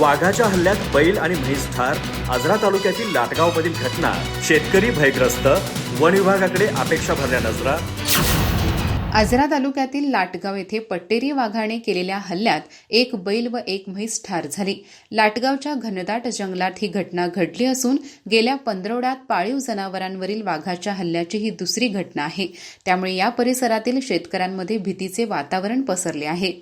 वाघाच्या हल्ल्यात बैल आणि म्हैस ठार आजरा तालुक्यातील लाटगावमधील घटना शेतकरी भयग्रस्त वन विभागाकडे अपेक्षा भरल्या नजरा. आजरा तालुक्यातील लाटगाव येथे पट्टेरी वाघाने केलेल्या हल्ल्यात एक बैल व एक म्हैस ठार झाली. लाटगावच्या घनदाट जंगलात ही घटना घडली असून गेल्या पंधरवड्यात पाळीव जनावरांवरील वाघाच्या हल्ल्याची ही दुसरी घटना आहे. त्यामुळे या परिसरातील शेतकऱ्यांमध्ये भीतीचे वातावरण पसरले आहे.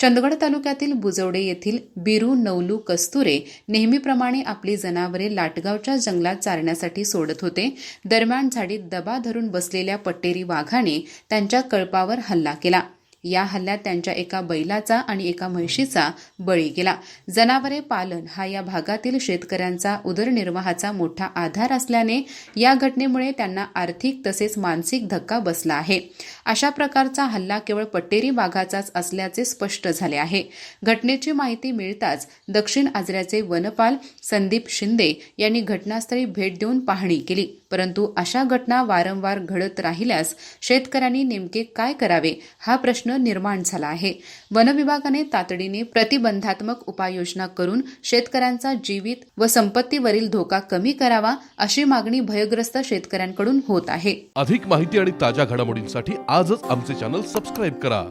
चंदगड तालुक्यातील बुजवडे येथील बिरू नवलू कस्तुरे नेहमीप्रमाणे आपली जनावरे लाटगावच्या जंगलात चारण्यासाठी सोडत होते. दरम्यान झाडीत दबा धरून बसलेल्या पट्टेरी वाघाने त्यांच्या कळपावर हल्ला केला. या हल्ल्यात त्यांच्या एका बैलाचा आणि एका म्हैशीचा बळी गेला. जनावरे पालन हा या भागातील शेतकऱ्यांचा उदरनिर्वाहाचा मोठा आधार असल्याने या घटनेमुळे त्यांना आर्थिक तसेच मानसिक धक्का बसला आहे. अशा प्रकारचा हल्ला केवळ पट्टेरी वाघाचाच असल्याचे स्पष्ट झाले आहे. घटनेची माहिती मिळताच दक्षिण आजऱ्याचे वनपाल संदीप शिंदे यांनी घटनास्थळी भेट देऊन पाहणी केली. परंतु अशा घटना वारंवार घडत राहिल्यास शेतकऱ्यांनी नेमके काय करावे हा प्रश्न प्रश्न निर्माण झाला आहे. वनविभागाने तातडीने प्रतिबंधात्मक उपाययोजना करून शेतकऱ्यांचा जीवित व संपत्तीवरील धोका कमी करावा अशी मागणी भयग्रस्त शेतकऱ्यांकडून होत आहे. अधिक माहिती आणि ताज्या घडामोडींसाठी आजच आमचे चॅनल सबस्क्राईब करा.